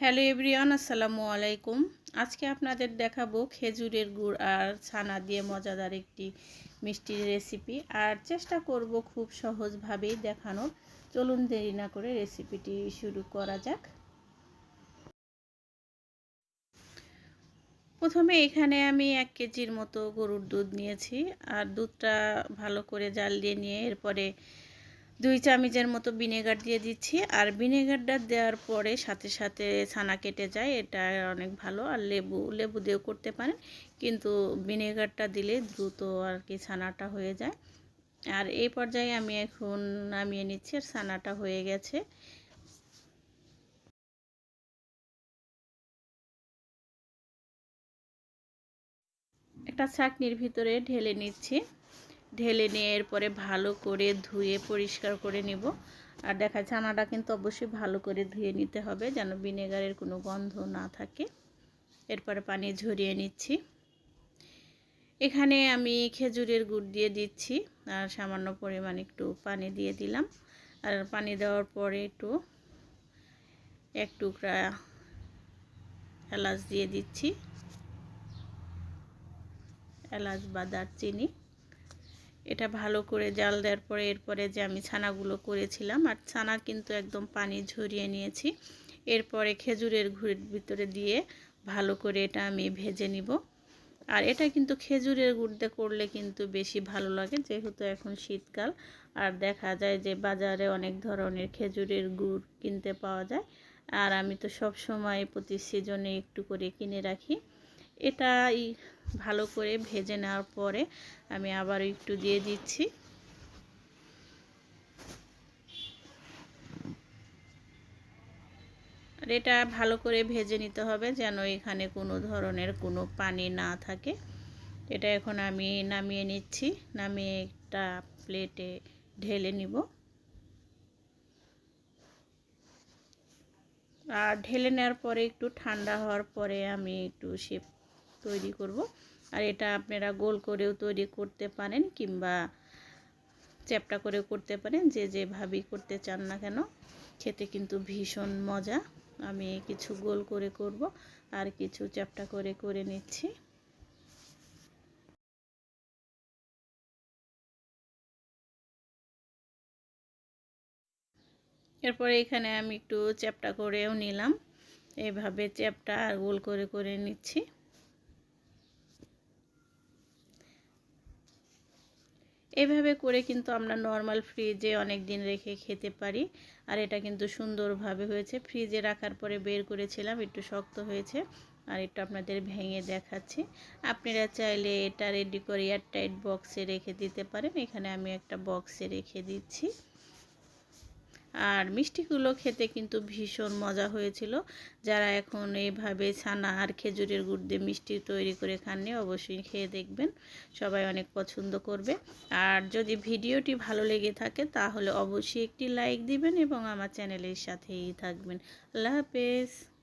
Hello everyone, আসসালামু আলাইকুম। আজকে আপনাদের দেখাবো খেজুরের গুড় আর ছানা দিয়ে মজাদার একটি মিষ্টির রেসিপি আর চেষ্টা করব খুব সহজভাবেই দেখানোর। চলুন দেরি না করে রেসিপিটি শুরু করা যাক। প্রথমে এখানে আমি এক কেজির মতো গরুর দুধ নিয়েছি। আর দুধটা ভালো করে জাল দিয়ে নিয়ে এরপরে দুই চামচের মতো ভিনেগার দিয়ে দিচ্ছি। আর ভিনেগারটা দেওয়ার পরে সাথে সাথে ছানা কেটে যায়, এটা অনেক ভালো। আর লেবু লেবু দিয়েও করতে পারেন, কিন্তু ভিনেগারটা দিলে দ্রুত আর কি ছানাটা হয়ে যায়। আর এই পর্যায়ে আমি এখন নামিয়ে নিচ্ছি, আর ছানাটা হয়ে গেছে। একটা চাকনির ভিতরে ঢেলে নিচ্ছি। ঢেলে নিয়ে এরপরে ভালো করে ধুয়ে পরিষ্কার করে নিব। আর দেখা ছানাটা কিন্তু অবশ্যই ভালো করে ধুয়ে নিতে হবে যেন ভিনেগারের কোনো গন্ধ না থাকে। এরপরে পানি ঝরিয়ে নিচ্ছি। এখানে আমি খেজুরের গুড় দিয়ে দিচ্ছি আর সামান্য পরিমাণ একটু পানি দিয়ে দিলাম। আর পানি দেওয়ার পরে একটু, এক টুকরা এলাচ দিয়ে দিচ্ছি। এলাচ বা দারচিনি। এটা ভালো করে জাল দেওয়ার পরে এরপরে যে আমি ছানাগুলো করেছিলাম, আর ছানা কিন্তু একদম পানি ঝরিয়ে নিয়েছি। এরপরে খেজুরের ঘুরের ভিতরে দিয়ে ভালো করে এটা আমি ভেজে নিব। আর এটা কিন্তু খেজুরের গুড়তে করলে কিন্তু বেশি ভালো লাগে, যেহেতু এখন শীতকাল। আর দেখা যায় যে বাজারে অনেক ধরনের খেজুরের গুড় কিনতে পাওয়া যায়। আর আমি তো সব সময় প্রতি সিজনে একটু করে কিনে রাখি। এটাই ভালো করে ভেজে নেওয়ার পরে আমি আবার একটু দিয়ে দিচ্ছি। আর এটা ভালো করে ভেজে নিতে হবে যেন এখানে কোনো ধরনের কোনো পানি না থাকে। এটা এখন আমি নামিয়ে নিচ্ছি, নামিয়ে একটা প্লেটে ঢেলে নিব। আর ঢেলে নেওয়ার পরে একটু ঠান্ডা হওয়ার পরে আমি একটু শেপ তৈরি করব। আর এটা আপনারা গোল করেও তৈরি করতে পারেন কিংবা চ্যাপটা করেও করতে পারেন। যে যেভাবেই করতে চান না কেন, খেতে কিন্তু ভীষণ মজা। আমি কিছু গোল করে করব আর কিছু চ্যাপটা করে করে নিচ্ছি। এরপরে এখানে আমি একটু চ্যাপটা করেও নিলাম। এভাবে চ্যাপটা আর গোল করে করে নিচ্ছি। এভাবে করে কিন্তু আমরা নর্মাল ফ্রিজে অনেক দিন রেখে খেতে পারি। আর এটা কিন্তু সুন্দরভাবে হয়েছে। ফ্রিজে রাখার পরে বের করেছিলাম, একটু শক্ত হয়েছে। আর একটু আপনাদের ভেঙে দেখাচ্ছি। আপনারা চাইলে এটা রেডি করে এয়ারটাইট বক্সে রেখে দিতে পারেন। এখানে আমি একটা বক্সে রেখে দিচ্ছি। আর মিষ্টিগুলো খেতে কিন্তু ভীষণ মজা হয়েছিল। যারা এখন এইভাবে ছানা আর খেজুরের গুড় দিয়ে মিষ্টি তৈরি করে খাননি, অবশ্যই খেয়ে দেখবেন। সবাই অনেক পছন্দ করবে। আর যদি ভিডিওটি ভালো লেগে থাকে, তাহলে অবশ্যই একটি লাইক দিবেন এবং আমার চ্যানেলের সাথেই থাকবেন। আল্লাহ হাফেজ।